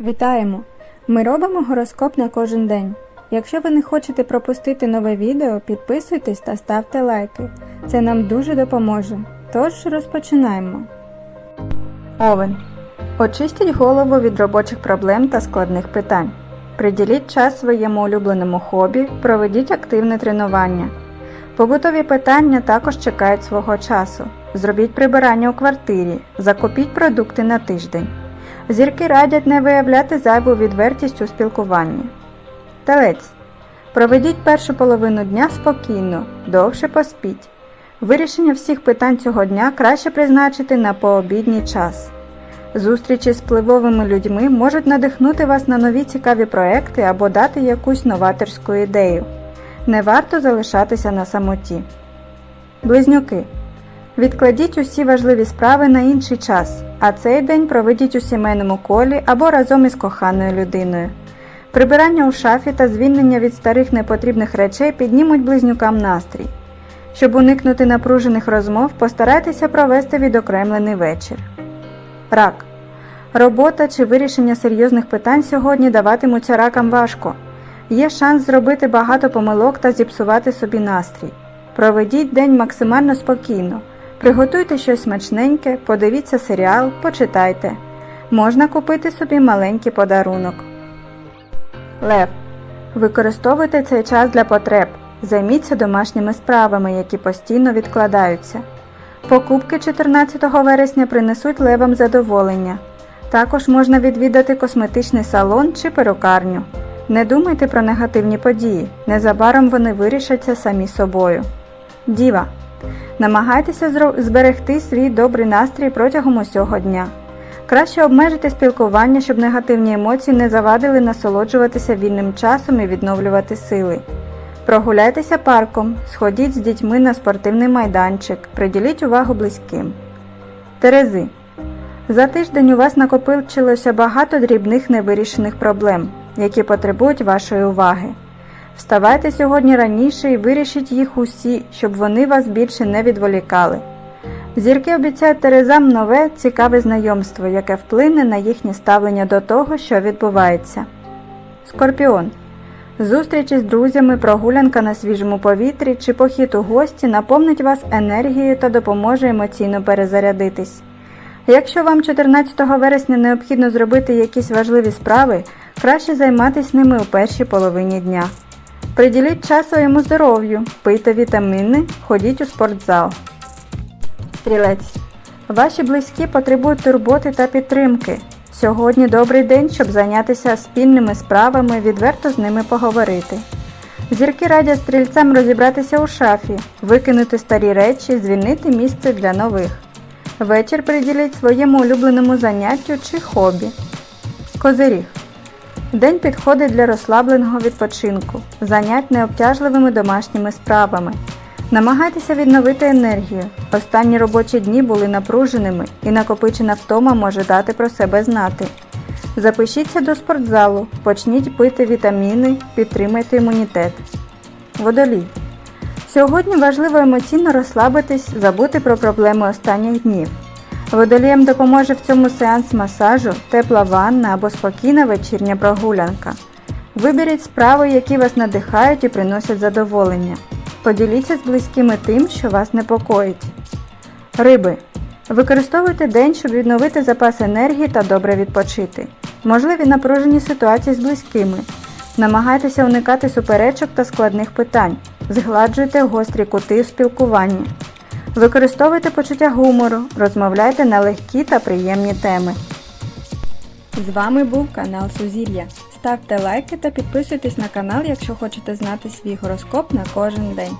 Вітаємо! Ми робимо гороскоп на кожен день. Якщо ви не хочете пропустити нове відео, підписуйтесь та ставте лайки. Це нам дуже допоможе. Тож розпочинаємо. Овен. Очистіть голову від робочих проблем та складних питань. Приділіть час своєму улюбленому хобі, проведіть активне тренування. Побутові питання також чекають свого часу. Зробіть прибирання у квартирі, закупіть продукти на тиждень. Зірки радять не виявляти зайву відвертість у спілкуванні. Телець. Проведіть першу половину дня спокійно, довше поспіть. Вирішення всіх питань цього дня краще призначити на пообідній час. Зустрічі з впливовими людьми можуть надихнути вас на нові цікаві проекти або дати якусь новаторську ідею. Не варто залишатися на самоті. Близнюки. Відкладіть усі важливі справи на інший час, а цей день проведіть у сімейному колі або разом із коханою людиною. Прибирання у шафі та звільнення від старих непотрібних речей піднімуть близнюкам настрій. Щоб уникнути напружених розмов, постарайтеся провести відокремлений вечір. Рак. Робота чи вирішення серйозних питань сьогодні даватимуться ракам важко. Є шанс зробити багато помилок та зіпсувати собі настрій. Проведіть день максимально спокійно. Приготуйте щось смачненьке, подивіться серіал, почитайте. Можна купити собі маленький подарунок. Лев. Використовуйте цей час для потреб. Займіться домашніми справами, які постійно відкладаються. Покупки 14 вересня принесуть левам задоволення. Також можна відвідати косметичний салон чи перукарню. Не думайте про негативні події, незабаром вони вирішаться самі собою. Діва. Намагайтеся зберегти свій добрий настрій протягом усього дня. Краще обмежити спілкування, щоб негативні емоції не завадили насолоджуватися вільним часом і відновлювати сили. Прогуляйтеся парком, сходіть з дітьми на спортивний майданчик, приділіть увагу близьким. Терези. За тиждень у вас накопичилося багато дрібних невирішених проблем, які потребують вашої уваги. Вставайте сьогодні раніше і вирішіть їх усі, щоб вони вас більше не відволікали. Зірки обіцяють Терезам нове цікаве знайомство, яке вплине на їхнє ставлення до того, що відбувається. Скорпіон. Зустрічі з друзями, прогулянка на свіжому повітрі чи похід у гості наповнить вас енергією та допоможе емоційно перезарядитись. Якщо вам 14 вересня необхідно зробити якісь важливі справи, краще займатися ними у першій половині дня. Приділіть час своєму здоров'ю, пийте вітаміни, ходіть у спортзал. Стрілець. Ваші близькі потребують турботи та підтримки. Сьогодні добрий день, щоб зайнятися спільними справами, відверто з ними поговорити. Зірки радять стрільцям розібратися у шафі, викинути старі речі, звільнити місце для нових. Вечір приділіть своєму улюбленому заняттю чи хобі. Козиріг. День підходить для розслабленого відпочинку, занять необтяжливими домашніми справами. Намагайтеся відновити енергію. Останні робочі дні були напруженими і накопичена втома може дати про себе знати. Запишіться до спортзалу, почніть пити вітаміни, підтримайте імунітет. Водолій. Сьогодні важливо емоційно розслабитись, забути про проблеми останніх днів. Водоліям допоможе в цьому сеанс масажу, тепла ванна або спокійна вечірня прогулянка. Виберіть справи, які вас надихають і приносять задоволення. Поділіться з близькими тим, що вас непокоїть. Риби. Використовуйте день, щоб відновити запас енергії та добре відпочити. Можливі напружені ситуації з близькими. Намагайтеся уникати суперечок та складних питань. Згладжуйте гострі кути у спілкуванні. Використовуйте почуття гумору, розмовляйте на легкі та приємні теми. З вами був канал Сузір'я. Ставте лайки та підписуйтесь на канал, якщо хочете знати свій гороскоп на кожен день.